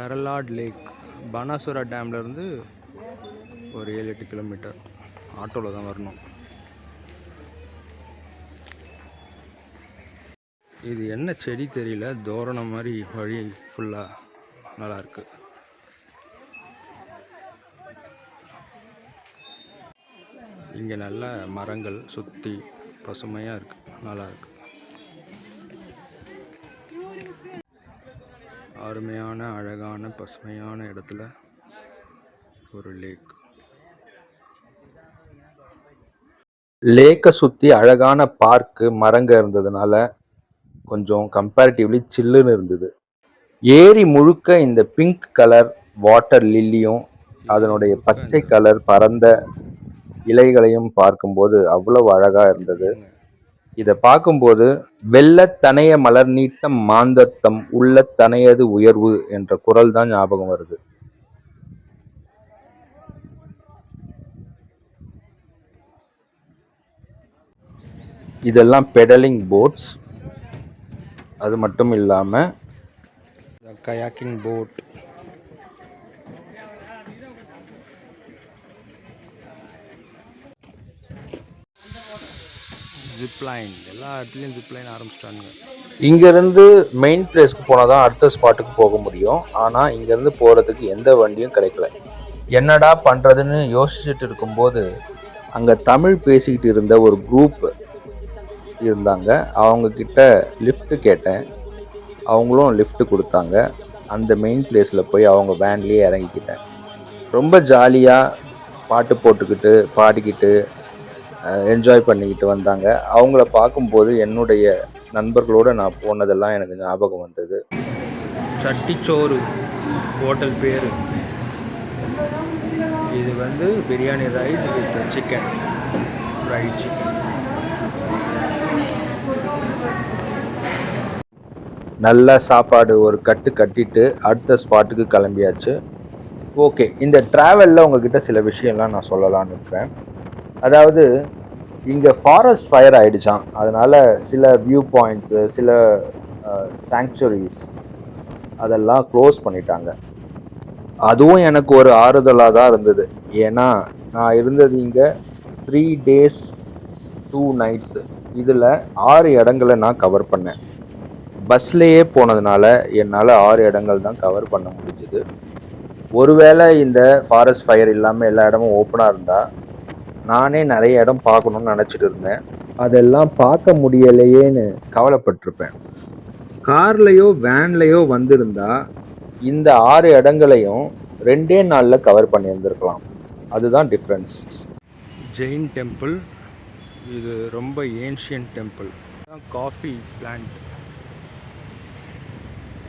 கரலாட் லேக் பனாசுரா டேம்லேருந்து ஒரு ஏழு எட்டு கிலோமீட்டர். ஆட்டோவில் தான் வரணும். இது என்ன செடி தெரியல தோரணம் மாதிரி வழி ஃபுல்லாக நல்லாயிருக்கு இங்கே நல்ல மரங்கள் சுற்றி பசுமையாக இருக்குது நல்லாயிருக்கு அருமையான அழகான பசுமையான இடத்துல ஒரு லேக் லேக்கை சுற்றி அழகான பார்க்கு மரங்க இருந்ததுனால கொஞ்சம் கம்பேரிட்டிவ்லி சில்லுன்னு இருந்தது. ஏரி முழுக்க இந்த பிங்க் கலர் வாட்டர் லில்லியும் அதனுடைய பச்சை கலர் பரந்த இலைகளையும் பார்க்கும்போது அவ்வளவு அழகா இருந்தது. இதை பார்க்கும்போது வெள்ளத்தனைய மலர் நீட்டம் மாந்தத்தம் உள்ள தனையது உயர்வு என்ற குரல் தான் ஞாபகம் வருது. இதெல்லாம் பெடலிங் போட்ஸ் அது மட்டும் இல்லாமல் கயாக்கிங் போட் ஜிப்லைன் எல்லா இடத்துலையும் ஜிப்லைன் ஆரம்பிச்சிட்டாங்க இங்கேருந்து மெயின் பிளேஸ்க்கு போனால் தான் அடுத்த ஸ்பாட்டுக்கு போக முடியும். ஆனால் இங்கேருந்து போகிறதுக்கு எந்த வண்டியும் கிடைக்கல. என்னடா பண்ணுறதுன்னு யோசிச்சுட்டு இருக்கும்போது அங்கே தமிழ் பேசிக்கிட்டு இருந்த ஒரு குரூப் இருந்தாங்க. அவங்கக்கிட்ட லிஃப்ட்டு கேட்டேன். அவங்களும் லிஃப்ட் கொடுத்தாங்க. அந்த மெயின் பிளேஸில் போய் அவங்க வேன்லேயே இறங்கிக்கிட்டேன் ரொம்ப ஜாலியாக பாட்டு போட்டுக்கிட்டு பாடிக்கிட்டு என்ஜாய் பண்ணிக்கிட்டு வந்தாங்க. அவங்கள பார்க்கும்போது என்னுடைய நண்பர்களோடு நான் போனதெல்லாம் எனக்கு ஞாபகம் வந்தது. சட்டிச்சோறு ஹோட்டல் பேர். இது வந்து biryani rice with chicken fried chicken நல்ல சாப்பாடு ஒரு கட்டு கட்டிட்டு அடுத்த ஸ்பாட்டுக்கு கிளம்பியாச்சு. ஓகே இந்த ட்ராவலில் உங்ககிட்ட சில விஷயம்லாம் நான் சொல்லலாம்னு இருக்கிறேன். அதாவது இங்கே ஃபாரஸ்ட் ஃபயர் ஆகிடுச்சான் அதனால் சில வியூ பாயிண்ட்ஸு சில சாங்க்சுரிஸ் அதெல்லாம் க்ளோஸ் பண்ணிட்டாங்க. அதுவும் எனக்கு ஒரு ஆறுதலாக தான் இருந்தது. ஏன்னா நான் இருந்தது இங்கே த்ரீ டேஸ் டூ நைட்ஸு இதில் ஆறு இடங்களை நான் கவர் பண்ணேன். பஸ்லேயே போனதுனால என்னால் ஆறு இடங்கள் தான் கவர் பண்ண முடிஞ்சுது. ஒருவேளை இந்த ஃபாரஸ்ட் ஃபயர் இல்லாமல் எல்லா இடமும் ஓப்பனாக இருந்தால் நானே நிறைய இடம் பார்க்கணுன்னு நினச்சிட்டு இருந்தேன். அதெல்லாம் பார்க்க முடியலையேன்னு கவலைப்பட்டிருப்பேன். கார்லேயோ வேன்லேயோ வந்திருந்தா இந்த ஆறு இடங்களையும் ரெண்டே நாளில் கவர் பண்ணியிருந்திருக்கலாம். அதுதான் டிஃப்ரென்ஸ் ஜெயின் டெம்பிள் இது ரொம்ப ஏன்ஷியன் டெம்பிள் காஃபி பிளான்ட்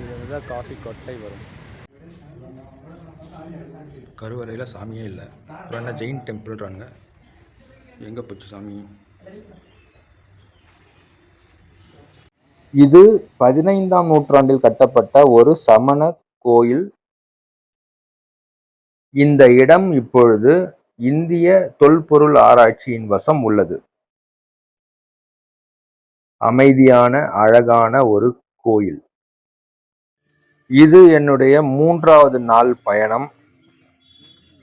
இதில் தான் காஃபி கொட்டை வரும். கருவறையில் சாமியே இல்லை. அப்புறம் என்ன ஜெயின் டெம்பிள்ன்றாங்க எங்கே போச்சு சாமி? இது பதினைந்தாம் நூற்றாண்டில் கட்டப்பட்ட ஒரு சமண கோயில். இந்த இடம் இப்பொழுது இந்திய தொல்பொருள் ஆராய்ச்சியின் வசம் உள்ளது. அமைதியான அழகான ஒரு கோயில். இது என்னுடைய மூன்றாவது நாள் பயணம்.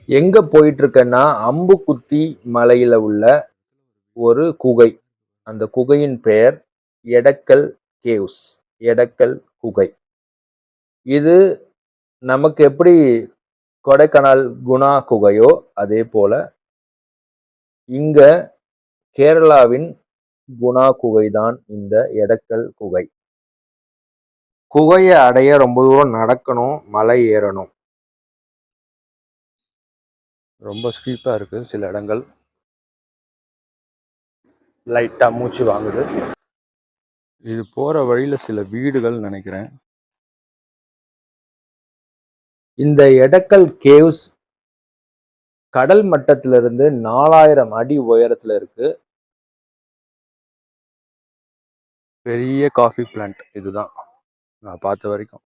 எங்க போயிட்டு இருக்கேன்னா அம்புக்குத்தி மலையில உள்ள ஒரு குகை. அந்த குகையின் பெயர் எடக்கல் கேவ்ஸ் எடக்கல் குகை. இது நமக்கு எப்படி கொடைக்கானல் குணா குகையோ அதே போல இங்க கேரளாவின் குணா குகை தான் இந்த எடக்கல் குகை. குகையை அடைய ரொம்ப தூரம் நடக்கணும் மலை ஏறணும். ரொம்ப ஸ்டீப்பாக இருக்குது சில இடங்கள். லைட்டாக மூச்சு வாங்குது. இது போகிற வழியில் சில வீடுகள் நினைக்கிறேன். இந்த எடக்கல் கேவ்ஸ் கடல் மட்டத்திலிருந்து நாலாயிரம் அடி உயரத்தில் இருக்கு. பெரிய காஃபி பிளான்ட் இதுதான். நான் பார்த்த வரைக்கும்.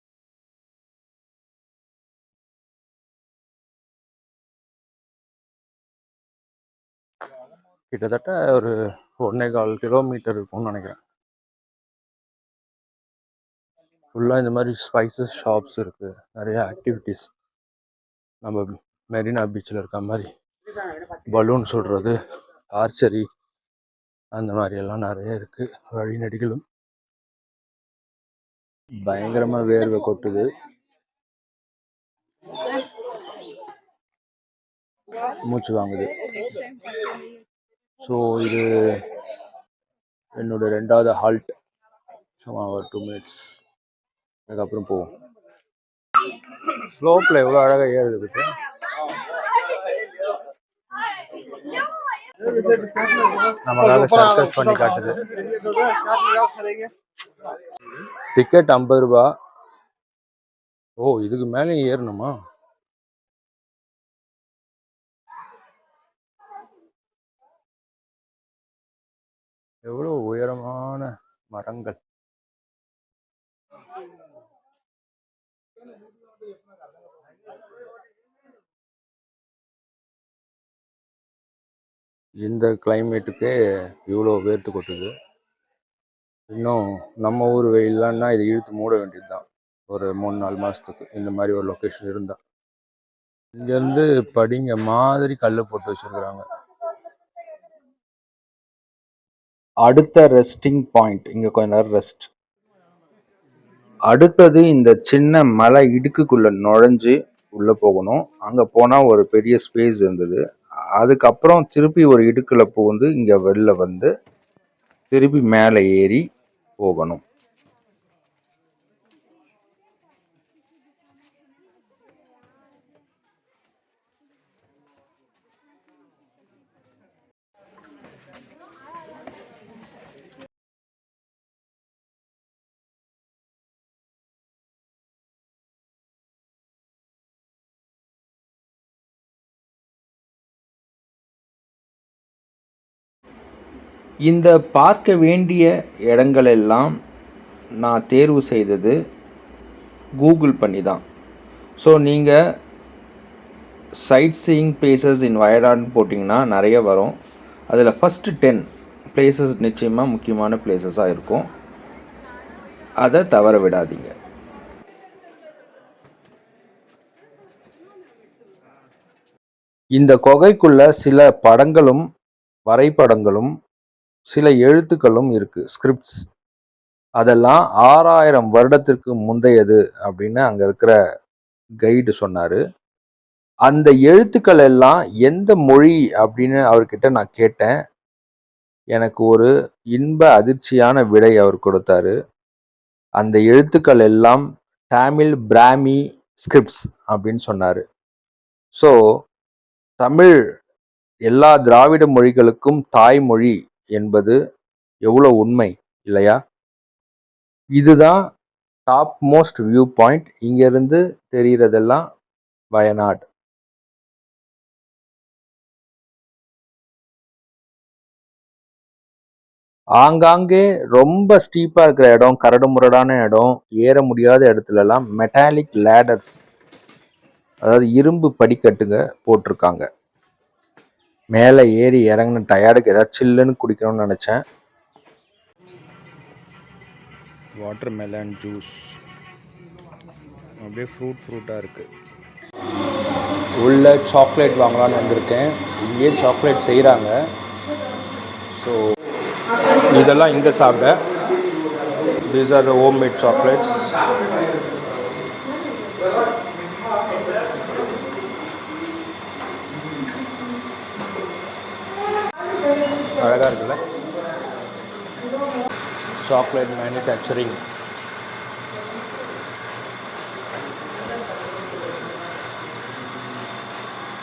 கிட்டத்தட்ட ஒரு ஒன்னே கால் கிலோமீட்டர் இருக்கும்னு நினைக்கிறேன். ஃபுல்லாக இந்த மாதிரி ஸ்பைசஸ் ஷாப்ஸ் இருக்குது நிறைய ஆக்டிவிட்டீஸ் நம்ம மெரினா பீச்சில் இருக்க மாதிரி பலூன் சுடுறது ஆர்ச்சரி அந்த மாதிரி எல்லாம் நிறைய இருக்குது வழிநடிகளும். பயங்கரமாக வேர்வை கொட்டுது. மூச்சு வாங்குது. ஸோ இது என்னோட ரெண்டாவது ஹால்ட் சும்மா ஒரு டூ மினிட்ஸ் அதுக்கப்புறம் போவோம். ஸ்லோப்பில் எவ்வளோ அழகாக ஏறுது பற்றி நமக்காக சர்க்கஸ் பண்ணி காட்டுது. டிக்கெட் ஐம்பது ரூபா. ஓ இதுக்கு மேலே ஏறணுமா? எவ்வளோ உயரமான மரங்கள். இந்த கிளைமேட்டுக்கே இவ்வளோ வேர்த்து கொட்டுது. இன்னும் நம்ம ஊர் வெயில்லன்னா இதை இழுத்து மூட வேண்டியது தான் ஒரு மூணு நாலு மாதத்துக்கு இந்த மாதிரி ஒரு லொக்கேஷன் இருந்தால் இங்கேருந்து படிங்க மாதிரி கல் போட்டு வச்சுருக்குறாங்க. அடுத்த ரெஸ்டிங் பாயிண்ட் இங்கே கொஞ்ச நேரம் ரெஸ்ட் அடுத்தது இந்த சின்ன மலை இடுக்குக்குள்ளே நுழைஞ்சு உள்ளே போகணும். அங்கே போனால் ஒரு பெரிய ஸ்பேஸ் இருந்தது. அதுக்கப்புறம் திருப்பி ஒரு இடுக்கில் புகுந்து இங்கே வெளில வந்து திருப்பி மேலே ஏறி போகணும். இந்த பார்க்க வேண்டிய இடங்களெல்லாம் நான் தேர்வு செய்தது கூகுள் பண்ணி தான் ஸோ நீங்கள் சைட் சீயிங் பிளேசஸ் இன் வயடான்னு போட்டிங்கன்னா நிறைய வரும். அதில் ஃபஸ்ட்டு டென் பிளேசஸ் நிச்சயமாக முக்கியமான பிளேசஸாக இருக்கும். அதை தவற விடாதீங்க. இந்த கொகைக்குள்ள சில படங்களும் வரைபடங்களும் சில எழுத்துக்களும் இருக்கு ஸ்கிரிப்ட்ஸ் அதெல்லாம் ஆறாயிரம் வருடத்திற்கு முந்தையது அப்படின்னு அங்கே இருக்கிற கைடு சொன்னார். அந்த எழுத்துக்கள் எல்லாம் எந்த மொழி அப்படின்னு அவர்கிட்ட நான் கேட்டேன். எனக்கு ஒரு இன்ப அதிர்ச்சியான விடை அவர் கொடுத்தாரு. அந்த எழுத்துக்கள் எல்லாம் தமிழ் பிராமி ஸ்கிரிப்ட்ஸ் அப்படின்னு சொன்னார். ஸோ தமிழ் எல்லா திராவிட மொழிகளுக்கும் தாய்மொழி என்பது எவ்வளோ உண்மை இல்லையா? இதுதான் டாப் மோஸ்ட் வியூ பாயிண்ட் இங்கேருந்து தெரிகிறதெல்லாம் வயநாடு. ஆங்காங்கே ரொம்ப ஸ்டீப்பாக இருக்கிற இடம் கரடு முரடான இடம் ஏற முடியாத இடத்துலலாம் மெட்டாலிக் லேடர்ஸ் அதாவது இரும்பு படிக்கட்டுங்க போட்டிருக்காங்க. மேலே ஏறி இறங்கின டயர்டுக்கு ஏதாவது சில்லுன்னு குடிக்கணும்னு நினச்சேன். வாட்டர் மெலன் ஜூஸ் அப்படியே ஃப்ரூட் ஃப்ரூட்டாக இருக்குது உள்ள சாக்லேட் வாங்கலாம்னு வந்திருக்கேன். இங்கேயே சாக்லேட் செய்கிறாங்க ஸோ இதெல்லாம் இங்கே சாப்பிட these are the homemade chocolates அழகாக இருக்குல்ல? சாக்லேட் மேனுஃபேக்சரிங்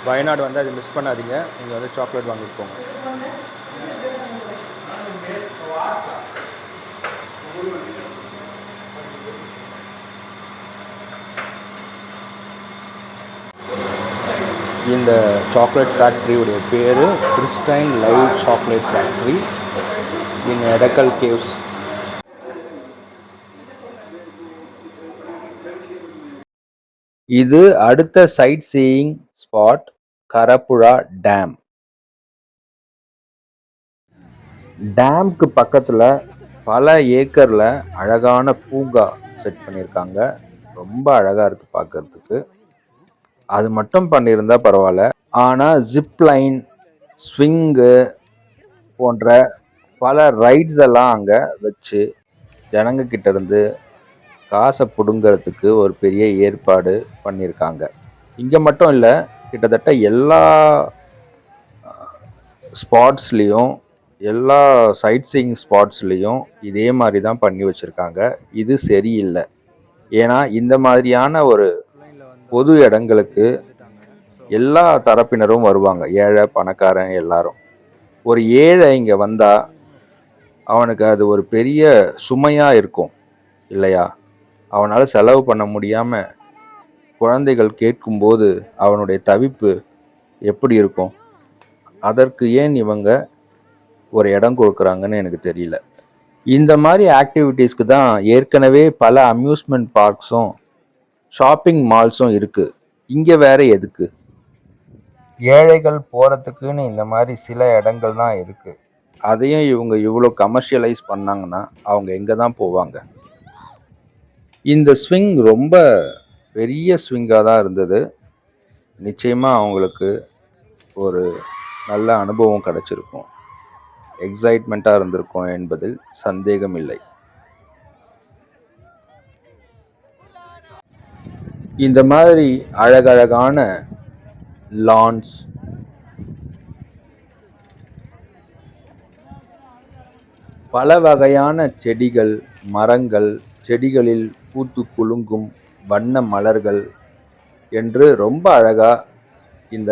வயநாடு வந்து அதை மிஸ் பண்ணாதீங்க. இங்கே வந்து சாக்லேட் வாங்கிட்டு போங்க. இந்த சாக்லேட் ஃபேக்ட்ரியுடைய பேர் Christine live chocolate factory in Edakkal caves இது அடுத்த side seeing spot Karapuzha dam டேம்க்கு பக்கத்தில் பல ஏக்கரில் அழகான பூங்கா செட் பண்ணியிருக்காங்க. ரொம்ப அழகாக இருக்குது பார்க்குறதுக்கு அது மட்டும் பண்ணியிருந்தா பரவாயில்ல. ஆனால் ஜிப் லைன் ஸ்விங்கு போன்ற பல ரைட்ஸ் எல்லாம் அங்கே வச்சு ஜனங்கக்கிட்ட இருந்து காசை பிடுங்கிறதுக்கு ஒரு பெரிய ஏற்பாடு பண்ணியிருக்காங்க. இங்கே மட்டும் இல்லை கிட்டத்தட்ட எல்லா ஸ்பாட்ஸ்லேயும் எல்லா சைட் சீயிங் ஸ்பாட்ஸ்லேயும் இதே மாதிரி தான் பண்ணி வச்சுருக்காங்க. இது சரியில்லை. ஏன்னா இந்த மாதிரியான ஒரு பொது இடங்களுக்கு எல்லா தரப்பினரும் வருவாங்க. ஏழை பணக்காரன் எல்லாரும். ஒரு ஏழை இங்கே வந்தால் அவனுக்கு அது ஒரு பெரிய சுமையாக இருக்கும். இல்லையா? அவனால் செலவு பண்ண முடியாமல் குழந்தைகள் கேட்கும்போது அவனுடைய தவிப்பு எப்படி இருக்கும்? அதற்கு ஏன் இவங்க ஒரு இடம் கொடுக்குறாங்கன்னு எனக்கு தெரியல. இந்த மாதிரி ஆக்டிவிட்டீஸ்க்கு தான் ஏற்கனவே பல அம்யூஸ்மெண்ட் பார்க்ஸும் ஷாப்பிங் மால்ஸும் இருக்குது இங்கே வேற எதுக்கு? ஏழைகள் போகிறதுக்குன்னு இந்த மாதிரி சில இடங்கள் தான் இருக்குது அதையும் இவங்க இவ்வளோ கமர்ஷியலைஸ் பண்ணாங்கன்னா அவங்க எங்கே தான் போவாங்க? இந்த ஸ்விங் ரொம்ப பெரிய ஸ்விங்காக தான் இருந்தது. நிச்சயமாக அவங்களுக்கு ஒரு நல்ல அனுபவம் கிடச்சிருக்கும். எக்ஸைட்மெண்ட்டாக இருந்திருக்கும் என்பதில் சந்தேகம் இல்லை இந்த மாதிரி அழகழகான லான்ஸ் பல வகையான செடிகள் மரங்கள் செடிகளில் பூத்து குலுங்கும் வண்ண மலர்கள் என்று ரொம்ப அழகாக இந்த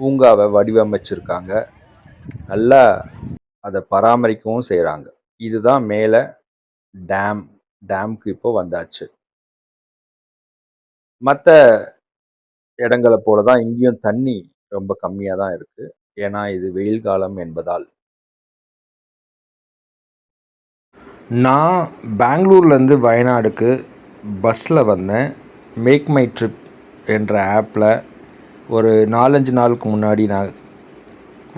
பூங்காவை வடிவமைச்சிருக்காங்க. நல்லா அதை பராமரிக்கவும் செய்கிறாங்க இதுதான் மேலே டேம் டேம்க்கு இப்போ வந்தாச்சு. மற்ற இடங்களை போல தான் இங்கேயும் தண்ணி ரொம்ப கம்மியாக தான் இருக்குது ஏன்னா இது வெயில் காலம் என்பதால். நான் பெங்களூர்லேருந்து வயநாடுக்கு பஸ்ஸில் வந்தேன். மேக் மை ட்ரிப் என்ற ஆப்பில் ஒரு நாலஞ்சு நாளுக்கு முன்னாடி நான்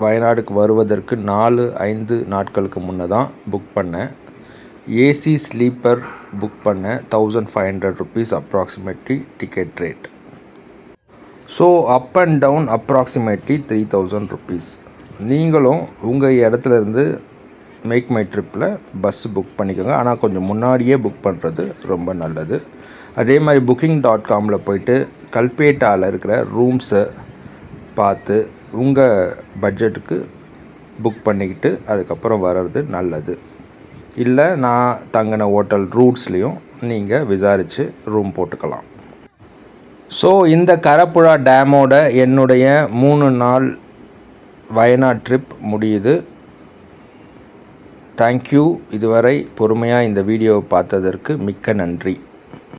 வயநாடுக்கு வருவதற்கு நாலு ஐந்து நாட்களுக்கு முன்னே தான் புக் பண்ணேன். ஏசி ஸ்லீப்பர் புக் பண்ணேன் thousand five hundred rupees approximately ticket rate so up and down approximately three thousand rupees நீங்களும் உங்கள் இடத்துலேருந்து மேக் மை ட்ரிப்பில் பஸ்ஸு புக் பண்ணிக்கோங்க. ஆனால் கொஞ்சம் முன்னாடியே புக் பண்ணுறது ரொம்ப நல்லது. அதே மாதிரி புக்கிங் டாட் காமில் போயிட்டு கல்பேட்டாவில் இருக்கிற ரூம்ஸை பார்த்து உங்கள் பட்ஜெட்டுக்கு புக் பண்ணிக்கிட்டு அதுக்கப்புறம் வர்றது நல்லது. இல்லை நான் தங்கின ஹோட்டல் ரூட்ஸ்லேயும் நீங்கள் விசாரித்து ரூம் போட்டுக்கலாம். ஸோ இந்த கரப்புழா டேமோட என்னுடைய மூணு நாள் வயநாட் ட்ரிப் முடியுது. தேங்க்யூ இதுவரை பொறுமையாக இந்த வீடியோவை பார்த்ததற்கு மிக்க நன்றி.